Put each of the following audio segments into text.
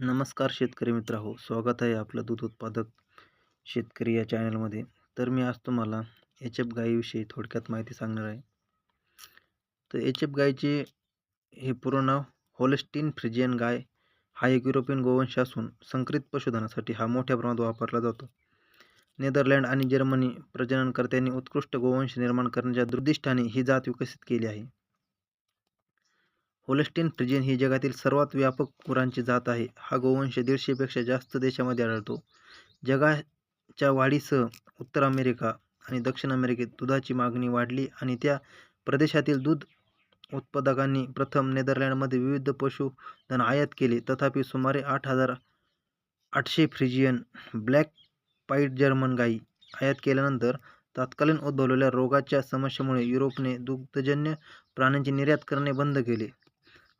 नमस्कार शेतकरी मित्र हो स्वागत आहे आपलं दूध उत्पादक शेतकरी या चॅनलमध्ये. तर मी आज तुम्हाला एच एफ गाईविषयी थोडक्यात माहिती सांगणार आहे. तर एच एफ गायचे हे पूर्ण नाव होलेस्टीन फ्रिजियन गाय हा एक युरोपियन गोवंश असून संकरित पशुधनासाठी हा मोठ्या प्रमाणात वापरला जातो. नेदरलँड आणि जर्मनी प्रजननकर्त्यांनी उत्कृष्ट गोवंश निर्माण करण्याच्या दुर्दिष्टाने ही जात विकसित केली आहे. होलस्टीन फ्रिजियन ही जगातील सर्वात व्यापक गुरांची जात आहे. हा गोवंश दीडशेपेक्षा जास्त देशामध्ये आढळतो. जगाच्या वाढीसह उत्तर अमेरिका आणि दक्षिण अमेरिकेत दुधाची मागणी वाढली आणि त्या प्रदेशातील दूध उत्पादकांनी प्रथम नेदरलँडमध्ये विविध पशुधन आयात केले. तथापि सुमारे आठ हजार आठशे फ्रिजियन ब्लॅक पाईट जर्मन गाई आयात केल्यानंतर तात्कालीन उद्भवलेल्या रोगाच्या समस्येमुळे युरोपने दुग्धजन्य प्राण्यांची निर्यात करणे बंद केले.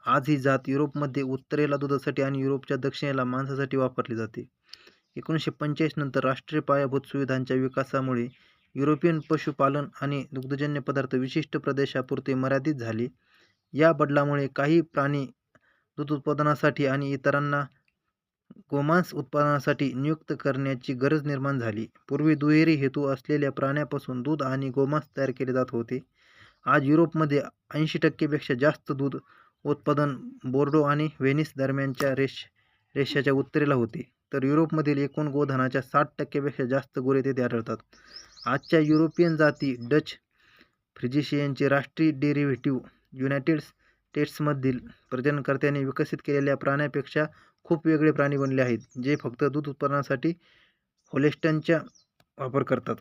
आज ही जात युरोपमध्ये उत्तरेला दुधासाठी आणि युरोपच्या दक्षिणेला मांसासाठी वापरली जाते. एकोणीसशे पंचेचाळीस नंतर राष्ट्रीय पायाभूत सुविधांच्या विकासामुळे युरोपियन पशुपालन आणि दुग्धजन्य पदार्थ विशिष्ट प्रदेशापुरते मर्यादित झाले. या बदलामुळे काही प्राणी दूध उत्पादनासाठी आणि इतरांना गोमांस उत्पादनासाठी नियुक्त करण्याची गरज निर्माण झाली. पूर्वी दुहेरी हेतू असलेल्या प्राण्यापासून दूध आणि गोमांस तयार केले जात होते. आज युरोपमध्ये ऐंशी टक्केपेक्षा जास्त दूध उत्पादन बोर्डो आणि व्हेनिस दरम्यानच्या रेश रेषाच्या उत्तरेला होते. तर युरोपमधील एकूण गोधनाच्या साठ टक्क्यापेक्षा जास्त गोरे तेथे आढळतात आजच्या युरोपियन जाती डच फ्रिजिशियनचे राष्ट्रीय डेरिव्हेटिव्ह युनायटेड स्टेट्समधील प्रजननकर्त्यांनी विकसित केलेल्या प्राण्यापेक्षा खूप वेगळे प्राणी बनले आहेत जे फक्त दूध उत्पादनासाठी होलेस्टनचा वापर करतात.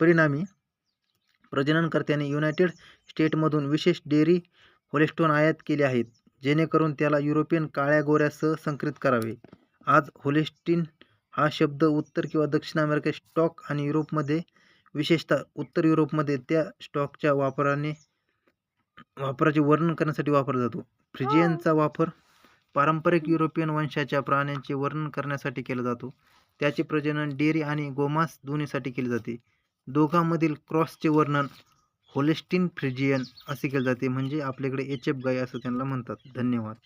परिणामी प्रजननकर्त्यांनी युनायटेड स्टेटमधून विशेष डेअरी होलेस्टोन आयात केले आहेत जेणेकरून त्याला युरोपियन काळ्या गोऱ्यासह संकरित करावे. आज होलेस्टीन हा शब्द उत्तर किंवा दक्षिण अमेरिकेत स्टॉक आणि युरोपमध्ये विशेषतः उत्तर युरोपमध्ये त्या स्टॉकच्या वापराने वापराचे वर्णन करण्यासाठी वापरला जातो. फ्रिजियनचा वापर पारंपरिक युरोपियन वंशाच्या प्राण्यांचे वर्णन करण्यासाठी केला जातो. त्याचे प्रजनन डेअरी आणि गोमांस दोन्हीसाठी केले जाते. दोघांमधील क्रॉसचे वर्णन होलेस्टीन फ्रिजियन असे केले जाते. म्हणजे आपल्याकडे एच एफ गाय असं त्यांना म्हणतात. धन्यवाद.